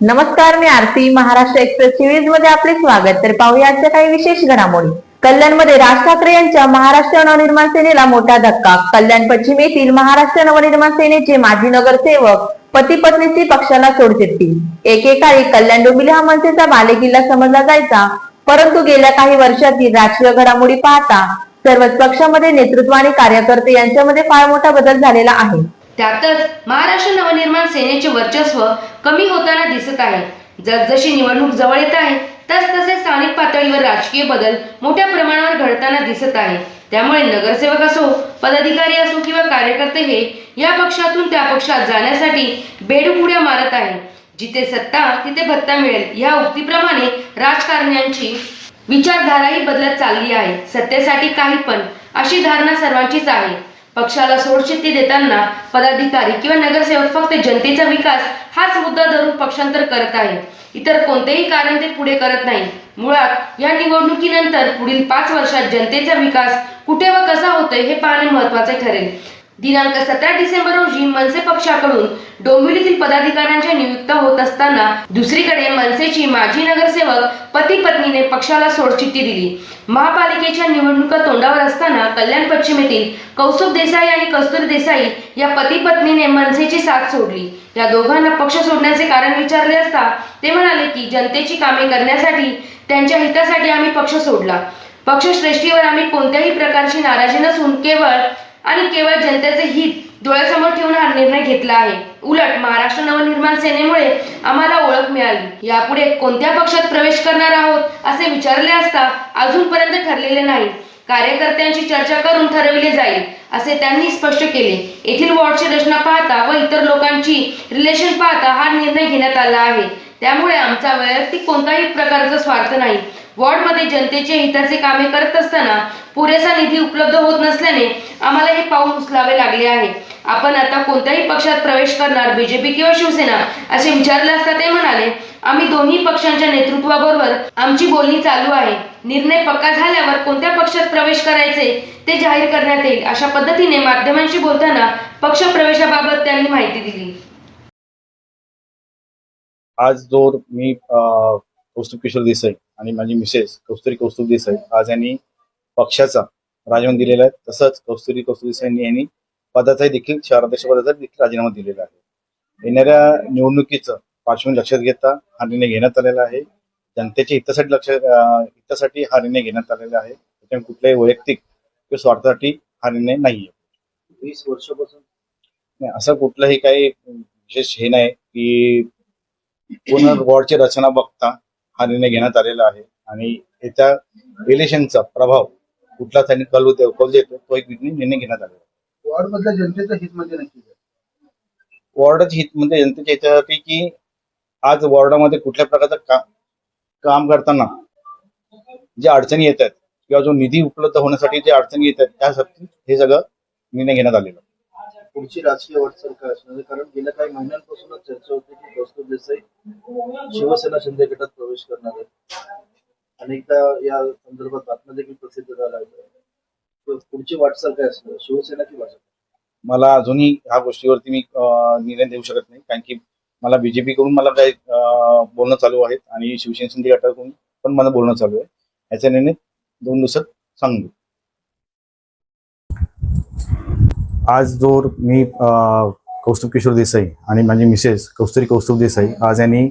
नमस्कार मी आरती महाराष्ट्र एक्सप्रेस सिरीजमध्ये आपले स्वागत. तर पाहूया आजच्या काही विशेष घडामोडी. कल्याणमध्ये राज ठाकरे यांच्या महाराष्ट्र नवनिर्माण सेनेला मोठा धक्का. कल्याण पश्चिम येथील महाराष्ट्र नवनिर्माण सेनेचे माजी नगरसेवक पती पत्नीची पक्षाला सोडचिठ्ठी एकेकाळी कल्याण डोंबिवली हा मनसेचा बालेकिल्ला समजला जायचा. परंतु गेल्या काही वर्षातील राजकीय घडामोडी पाहता सर्वच पक्षामध्ये नेतृत्व आणि कार्यकर्ते यांच्यामध्ये फार मोठा बदल झालेला आहे. त्यातच महाराष्ट्र नवनिर्माण सेनेचे वर्चस्व कमी होताना दिसत आहे. जसजशी निवडणूक जवळ येत आहे तस तसे स्थानिक पातळीवर राजकीय बदल मोठ्या प्रमाणावर घडताना दिसत आहे. त्यामुळे नगरसेवक असो पदाधिकारी असो किंवा कार्यकर्ते हे या पक्षातून त्या पक्षात जाण्यासाठी बेडुपुड्या मारत आहे. जिथे सत्ता तिथे भत्ता मिळेल या उक्तीप्रमाणे राजकारण्यांची विचारधाराही बदलत चालली आहे. सत्तेसाठी काही पण अशी धारणा सर्वांचीच आहे. पक्षाला सोडचिठ्ठी देताना पदाधिकारी किंवा नगरसेवक फक्त जनतेचा विकास हाच मुद्दा धरून पक्षांतर करत आहे. इतर कोणतेही कारण ते पुढे करत नाही. मुळात या निवडणुकीनंतर पुढील पाच वर्षात जनतेचा विकास कुठे व कसा होतोय हे पाहणे महत्त्वाचे ठरेल. दिनांक सतरा डिसेंबर रोजी मनसे पक्षाकडून डोंबिवलीतील पदाधिकाऱ्यांच्या नियुक्त होत असताना दुसरीकडे मनसेची माजी नगरसेवक पती पत्नीने पक्षाला सोडचिठ्ठी दिली. महापालिकेच्या निवडणुका तोंडावर असताना कल्याण पश्चिम येथील कौस्तुभ देसाई आणि कस्तुरी देसाई या पती पत्नीने मनसेची साथ सोडली. या दोघांना पक्ष सोडण्याचे कारण विचारले असता ते म्हणाले की जनतेची कामे करण्यासाठी त्यांच्या हितासाठी आम्ही पक्ष सोडला. पक्षश्रेष्ठीवर आम्ही कोणत्याही प्रकारची नाराजी नसून केवळ आणि केवळ जनतेचे हित डोळ्यासमोर ठेवून हा निर्णय घेतला आहे. उलट महाराष्ट्र नवनिर्माण सेनेमुळे आम्हाला ओळख मिळाली. यापुढे कोणत्या पक्षात प्रवेश करणार आहोत असे विचारले असता अजूनपर्यंत ठरलेले नाही. कार्यकर्त्यांची चर्चा करून ठरविले जाईल असे त्यांनी स्पष्ट केले. येथील वॉर्डची रचना पाहता व इतर लोकांची रिलेशन पाहता हा निर्णय घेण्यात आला आहे. त्यामुळे आमचा वैयक्तिक कोणताही प्रकारचा स्वार्थ नाही. वॉर्डमध्ये जनतेचे हिताचे कामे करत असताना पुरेसा निधी उपलब्ध होत नसल्याने आम्हाला हे पाऊल उचलावे लागले आहे. आपण आता कोणत्याही पक्षात प्रवेश करणार बीजेपी किंवा शिवसेना असे विचारले असता ते म्हणाले आम्ही दोन्ही पक्षांच्या नेतृत्वाबरोबर आमची बोलणी चालू आहे. निर्णय पक्का झाल्यावर कोणत्या पक्षात प्रवेश करायचे ते जाहीर करण्यात येईल. अशा पद्धतीने माध्यमांशी बोलताना पक्ष प्रवेशाबाबत त्यांनी माहिती दिली. आज जो मी कौस्तुभ किशोर देसाई आणि माझी मिसेस कौस्तुरी कौस्तुभ देसाई आज यांनी पक्षाचा राजीनामा दिलेला आहे. तसंच कौस्तुरी कौस्तुभ देसाई यांनी पदाचाही देखील शहराध्यक्ष पदाचा देखील राजीनामा दिलेला आहे. येणाऱ्या निवडणुकीचं पार्श्वभूमी लक्षात घेता हा निर्णय घेण्यात आलेला आहे. जनतेच्या हितासाठी लक्ष हितासाठी हा निर्णय घेण्यात आलेला आहे. त्याच्यामुळे कुठल्याही वैयक्तिक किंवा स्वार्थासाठी हा निर्णय नाही आहे वीस वर्षापासून? नाही, असं कुठलंही काही विशेष हे नाही की पूर्ण वॉर्डची रचना बघता हा निर्णय घेण्यात आलेला आहे आणि याच्या इलेक्शनचा प्रभाव कुठला त्यांनी कल कल देतो तो एक निर्णय घेण्यात आलेला आहे वॉर्ड मधल्या जनतेचं हित म्हणजे नक्की? वॉर्डाची हित म्हणजे जनतेच्या याच्यासाठी की आज वॉर्डामध्ये कुठल्या प्रकारचं का, काम करताना जे अडचणी येत आहेत किंवा जो निधी उपलब्ध होण्यासाठी जे अडचणी येत आहेत त्यासाठी हे सगळं निर्णय घेण्यात आलेला आहे. पुढची राजकीय वाटचाल काय असणार? म्हणजे कारण गेल्या काही महिन्यांपासूनच चर्चा होती की कौस्तुभ देसाई शिवसेना शिंदे गटात प्रवेश करणार आहेत. अनेकदा या संदर्भात बातम्या देखील प्रसिद्ध झाल्या पुढची वाटचाल काय असणार? शिवसेना की भाजप? मला अजूनही ह्या गोष्टीवरती मी निर्णय देऊ शकत नाही. कारण की मला बीजेपी कडून मला काही बोलणं चालू आहेत आणि शिवसेना शिंदे गटाकडून पण मला बोलणं चालू आहे. याचा निर्णय दोन दिवसात सांगू. आज जो मी कौस्तुभ किशोर देसाई आणि माझी मिसेस कौस्तुरी कौस्तुभ देसाई आज यांनी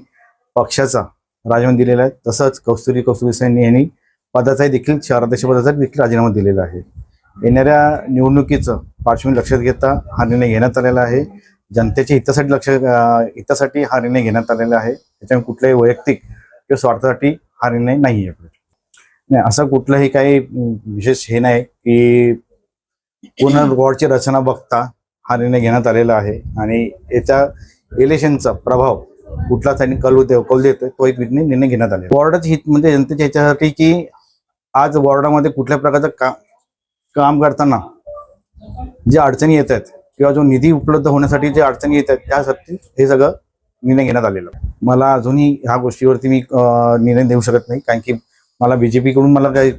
पक्षाचा राजीनामा दिलेला आहे. तसंच कौस्तुरी कौस्तुभ देसाई यांनी पदाचाही देखील शहराध्यक्ष पदाचा देखील राजीनामा दिलेला आहे. येणाऱ्या निवडणुकीचं पार्श्वभूमी लक्षात घेता हा निर्णय घेण्यात आलेला आहे. जनतेच्या हितासाठी लक्ष हितासाठी हा निर्णय घेण्यात आलेला आहे. त्याच्यामुळे कुठल्याही वैयक्तिक किंवा स्वार्थासाठी हा निर्णय नाही आहे नाही असं कुठलंही काही विशेष हे नाही की पूर्ण वॉर्डची रचना बघता हा निर्णय घेण्यात आलेला आहे आणि याच्या इलेक्शनचा प्रभाव कुठला त्यांनी कल होते कल देतोय तो एक निर्णय निर्णय घेण्यात आला वॉर्डाची हित म्हणजे जनतेच्या ह्याच्यासाठी की आज वॉर्डामध्ये कुठल्या प्रकारचं का काम करताना जे अडचणी येत आहेत किंवा जो निधी उपलब्ध होण्यासाठी जे अडचणी येत आहेत त्यासाठी हे सगळं निर्णय घेण्यात आलेलं मला अजूनही ह्या गोष्टीवरती मी निर्णय देऊ शकत नाही कारण की मला बीजेपी कडून मला काही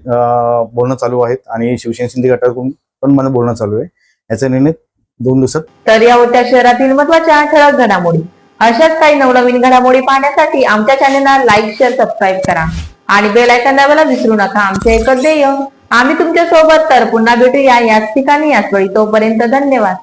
बोलणं चालू आहेत आणि शिवसेना शिंदे गटाकडून पण मला बोलणं चालू आहे. याचा निर्णय दोन दिवसात तर या होत्या शहरातील महत्त्वाच्या ठळक घडामोडी. अशाच काही नवनवीन घडामोडी पाहण्यासाठी आमच्या चॅनलला लाईक शेअर सबस्क्राईब करा. आणि बेल आयकॉन दाबायला विसरू नका. आमचे एकच ध्येय आम्ही तुमच्यासोबत तर पुन्हा भेटूया याच ठिकाणी याच वेळी. तोपर्यंत धन्यवाद.